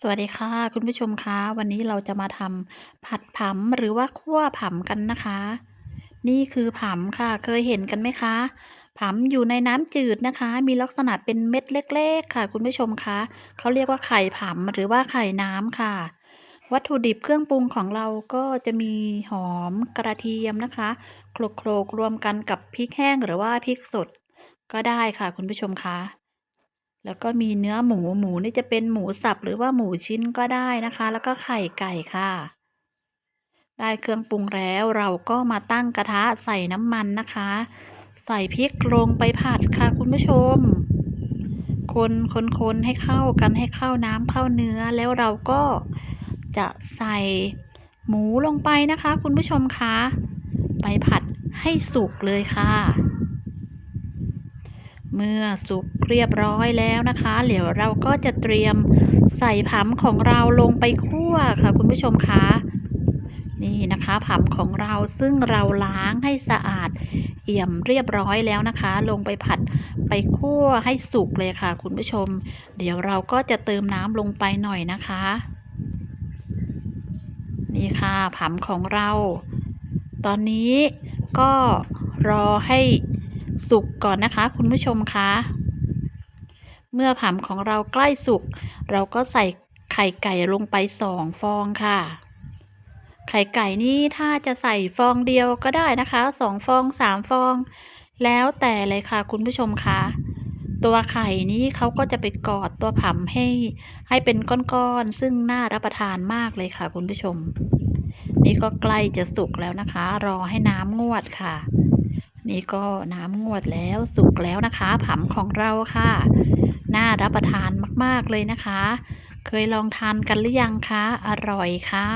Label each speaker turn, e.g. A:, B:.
A: สวัสดีค่ะคุณผู้ชมคะวันนี้เราจะมาทำผัดผำหรือว่าคั่วผำกันนะคะ นี่คือผำค่ะเคยเห็นกันไหมคะผำอยู่ในน้ำจืดนะคะ มีลักษณะเป็นเม็ดเล็ก ๆ ค่ะ คุณผู้ชมคะเขาเรียกว่าไข่ผำหรือว่าไข่น้ำค่ะ วัตถุดิบเครื่องปรุงของเราก็จะมีหอมกระเทียมนะคะโขลกๆรวมกันกับพริกแห้งหรือว่าพริกสดก็ได้ค่ะ คุณผู้ชมคะ แล้วก็มีเนื้อหมูหมูนี่จะเป็นหมูสับหรือว่าหมูชิ้นก็ได้นะคะ แล้วก็ไข่ไก่ค่ะ ได้เครื่องปรุงแล้วเราก็มาตั้งกระทะใส่น้ำมันนะคะ ใส่พริกลงไปผัดค่ะคุณผู้ชม คนคนคนให้เข้ากันให้เข้าน้ำเข้าเนื้อแล้วเราก็จะใส่หมูลงไปนะคะ คุณผู้ชมคะไปผัดให้สุกเลยค่ะ เมื่อสุกเรียบร้อยแล้วนะคะเดี๋ยวเราก็จะเตรียมใส่ผำของเราลงไปคั่วค่ะคุณผู้ชมคะนี่นะคะผำของเราซึ่งเราล้างให้สะอาดเอี่ยมเรียบร้อยแล้วนะคะ ลงไปผัดไปคั่วให้สุกเลยค่ะ คุณผู้ชม เดี๋ยวเราก็จะเติมน้ำลงไปหน่อยนะคะ นี่ค่ะผำของเรา ตอนนี้ก็รอให้ สุกก่อนนะคะ คุณผู้ชมคะเมื่อผำของเราใกล้สุก เราก็ใส่ไข่ไก่ลงไปสองฟองค่ะ ไข่ไก่นี่ถ้าจะใส่ฟองเดียวก็ได้นะคะสองฟองสามฟอง แล้วแต่เลยค่ะคุณผู้ชมคะตัวไข่นี้เขาก็จะไปกอดตัวผำให้ให้เป็นก้อนๆ ซึ่งน่ารับประทานมากเลยค่ะคุณผู้ชม นี่ก็ใกล้จะสุกแล้วนะคะ รอให้น้ำงวดค่ะ นี่ก็น้ำงวดแล้วสุกแล้วนะคะผำของเราค่ะ น่ารับประทานมากๆเลยนะคะ เคยลองทานกันหรือยังคะ อร่อยค่ะ